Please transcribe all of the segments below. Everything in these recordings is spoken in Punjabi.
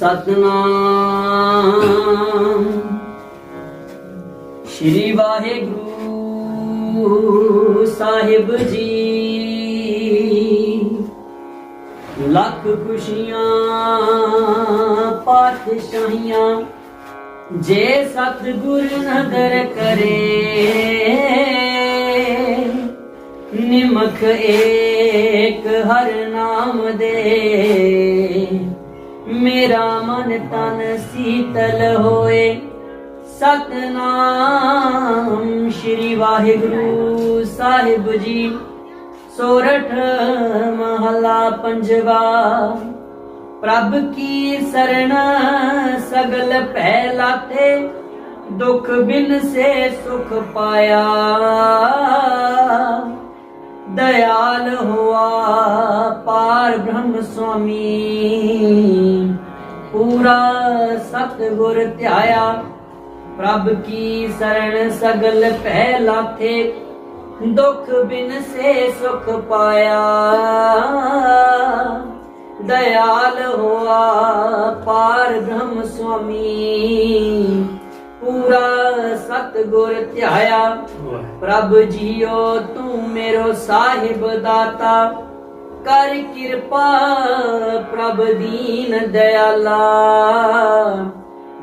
ਸਤਨਾਮ। ਸ਼੍ਰੀ ਵਾਹਿਗੁਰੂ ਸਾਹਿਬ ਜੀ। ਲੱਖ ਖੁਸ਼ੀਆਂ, ਪਾਤਸ਼ਾਹੀਆਂ ਜੇ ਸਤਿਗੁਰ ਨਦਰ ਕਰੇ, ਨਿਮਖ ਏਕ ਹਰ ਨਾਮ ਦੇ। ਮੇਰਾ ਮਨ ਤਨ ਸੀਤਲ ਹੋਏ। ਸਤਨਾਮ ਸ਼੍ਰੀ ਵਾਹਿਗੁਰੂ ਸਾਹਿਬ ਜੀ। ਸੋਰਠ ਮਹਲਾ ਪੰਜਵਾ, ਪ੍ਰਭ ਕੀ ਸਰਣ ਸਗਲ ਭੈ ਲਾਤੇ, ਦੁਖ ਬਿਨ ਸੇ ਸੁਖ ਪਾਇਆ। ਦਇਆਲ ਹੋਆ ਪਾਰ ਬ੍ਰਹਮ ਸੁਆਮੀ। ਸਤਿਗੁਰ ਧਿਆਇਆ, ਪ੍ਰਭ ਕੀ ਸਰਣ ਸਗਲ ਪੈ ਲਾਥੇ, ਦੁਖ ਬਿਨ ਸੇ ਸੁਖ ਪਾਇਆ। ਦਇਆਲ ਹੋਆ ਪਾਰ ਬ੍ਰਹਮ ਸੁਆਮੀ, ਪੂਰਾ ਸਤਿਗੁਰ ਧਿਆਇਆ। ਪ੍ਰਭ ਜੀਓ ਤੂੰ ਮੇਰੋ ਸਾਹਿਬ ਦਾਤਾ, ਕਰ ਕਿਰਪਾ ਪ੍ਰਭ ਦੀਨ ਦਇਆਲਾ।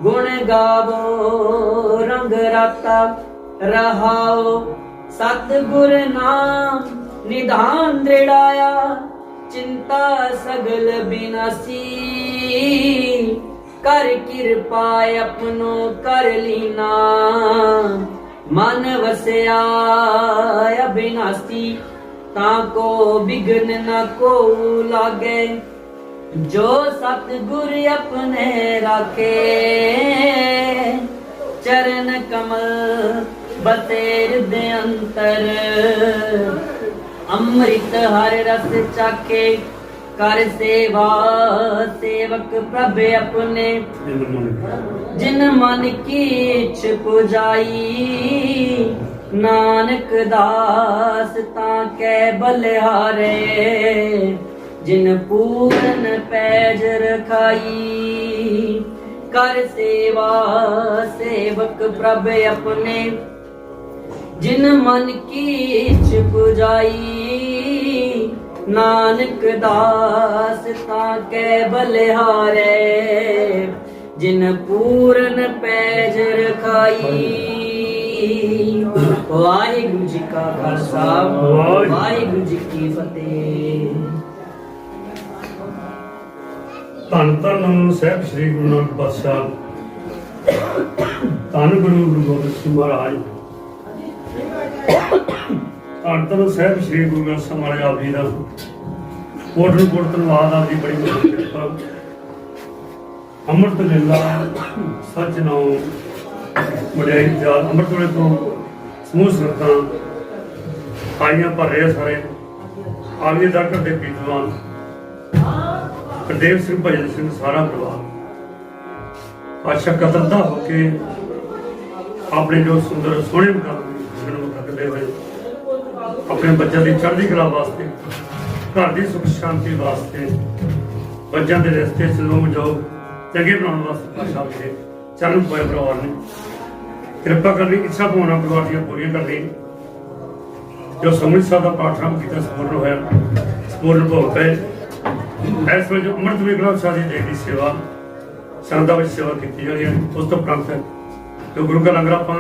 ਗੁਣ ਗਾਵੋ, ਰੰਗ ਰਾਤਾ ਰਹਾਓ। ਸਤਿਗੁਰ ਨਾਮ ਨਿਧਾਨ ਦ੍ਰਿੜਾਇਆ, ਚਿੰਤਾ ਸਗਲ ਬਿਨਾਸੀ। ਕਰ ਕਿਰਪਾ ਆਪਣੋ ਕਰ ਲੀਨਾ। ਮਨ ਵਸਿਆ ਅਬਿਨਾਸੀ ਤਾਂ ਕੋ ਬਿਗਨ ਨ ਕੋ ਲਾਗੇ। ਜੋ ਸਤਿਗੁਰ ਆਪਣੇ ਰਾਖੇ ਚਰਨ ਕਮਲ ਬਤੇਰ ਦੇ ਅੰਤਰ। ਅੰਮ੍ਰਿਤ ਹਰ ਰਸ ਚਾਖੇ ਕਰ ਸੇਵਾ ਸੇਵਕ ਪ੍ਰਭ ਆਪਣੇ। ਜਿਨ ਮਨ ਕੀ ਇੱਛ ਪੁਜਾਈ ਨਾਨਕ ਦਾਸ ਤਾਂ ਕੈ ਬਲਿਹਾਰੇ। ਜਿਨ ਪੂਰਨ ਪੈਜ ਰਖਾਈ ਕਰ ਸੇਵਾ ਸੇਵਕ ਪ੍ਰਭ ਆਪਣੇ। ਜਿਨ ਮਨ ਕੀ ਇੱਛ ਪੁਜਾਈ ਨਾਨਕ ਦਾਸ ਤਾਂ ਕੈ ਬਲਿਹਾਰੇ। ਜਿਨ ਪੂਰਨ ਪੈਜ ਰਖਾਈ ਵਾਹਿਗੁਰੂ ਜੀ ਕਾ ਖਾਲਸਾ ਵਾਹਿਗੁਰੂ ਜੀ ਕੀ ਫਤਿਹ। ਧੰਨ ਧੰਨ ਸਾਹਿਬ ਸ੍ਰੀ ਗੁਰੂ ਨਾਨਕ ਪਾਤਸ਼ਾਹ। ਧੰਨ ਗੁਰੂ ਗੁਰੂ ਗੋਬਿੰਦ ਸਿੰਘ ਮਹਾਰਾਜ। ਧੰਨ ਧੰਨ ਸਾਹਿਬ ਸ੍ਰੀ ਗੁਰੂ ਗ੍ਰੰਥ ਸਾਹਿਬ ਮਹਾਰਾਜ ਆਪ ਜੀ ਦਾ। ਕੋਟ ਕੋਟ ਧੰਨਵਾਦ, ਆਪ ਜੀ ਬੜੀ ਬੜੀ ਕਿਰਪਾ। ਅੰਮ੍ਰਿਤ ਲੀਲਾ ਸੱਚ ਨਾਮ ਵਡਿਆਈ ਜਾਲ ਅੰਮ੍ਰਿਤ ਵੇਲੇ ਤੋਂ ਸਮੂਹ ਸੰਗਤਾਂ ਆਈਆਂ ਭਰ ਰਹੇ ਆ ਸਾਰੇ। ਆਗੇ ਦਾ ਕਰਦੇ ਪੀਤਵਾਨ ਗੁਰਦੇਵ ਸਿੰਘ, ਭਜਨ ਸਿੰਘ ਸਾਰਾ ਪਰਿਵਾਰ। ਆਸ਼ਾ ਕਤਰਦਾ ਹੋ ਕੇ ਆਪਣੇ ਜੋ ਸੁੰਦਰ, ਸੋਹਣੇ ਮਕਾਨ ਨੂੰ ਕਰਦੇ ਹੋਏ, ਆਪਣੇ ਬੱਚਿਆਂ ਦੀ ਚੜ੍ਹਦੀ ਕਲਾ ਵਾਸਤੇ, ਘਰ ਦੀ ਸੁਖ ਸ਼ਾਂਤੀ ਵਾਸਤੇ, ਬੱਚਿਆਂ ਦੇ ਰਸਤੇ ਸਲੋਮ ਜਾਓ ਚੰਗੇ ਬਣਾਉਣ ਵਾਸਤੇ ਪਾਸ਼ਾ ਮੇਰੇ ਚਰਨ ਪਾਏ ਪਰਿਵਾਰ ਨੇ। ਕਿਰਪਾ ਕਰਨੀ ਇੱਛਾ ਭਾਵਨਾ ਪਰਿਵਾਰ ਦੀਆਂ ਪੂਰੀਆਂ ਕਰਨੀ ਜੋ ਸਮਝ ਸਾਹਿਬ ਪਾਠ ਪਾਠਰਮ ਕੀਤਾ ਸੰਪੂਰਨ ਹੋਇਆ ਸੰਪੂਰਨ ਭੋਗ ਪਏ। ਇਸ ਵੇਲੇ ਅੰਮ੍ਰਿਤ ਵਿਗੜਾ ਸਾਡੀ ਦੇ ਦੀ ਸੇਵਾ, ਸੰਗਤਾਂ ਵਿੱਚ ਸੇਵਾ ਕੀਤੀ ਜਾ ਹੈ, ਉਸ ਤੋਂ ਪ੍ਰਾਪਤ ਹੈ ਜੋ ਗੁਰੂ ਕਾ ਲੰਗਰ ਆਪਾਂ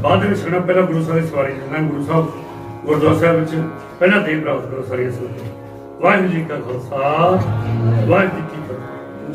ਬਾਅਦ ਵਿੱਚ ਛਕਣਾ ਪਹਿਲਾਂ ਗੁਰੂ ਸਾਹਿਬ ਦੀ ਸਵਾਰੀ ਲੈਣਾ ਗੁਰੂ ਸਾਹਿਬ ਗੁਰਦੁਆਰਾ ਸਾਹਿਬ ਵਿੱਚ ਪਹਿਲਾਂ ਦੇ ਪ੍ਰਾਪਤ ਕਰੋ ਸਾਰੀਆਂ ਸੰਗਤਾਂ ਵਾਹਿਗੁਰੂ ਜੀ ਕਾ ਖਾਲਸਾ, ਵਾਹਿਗੁਰੂ ਜੀ ਕੀ ਫਤਿਹ।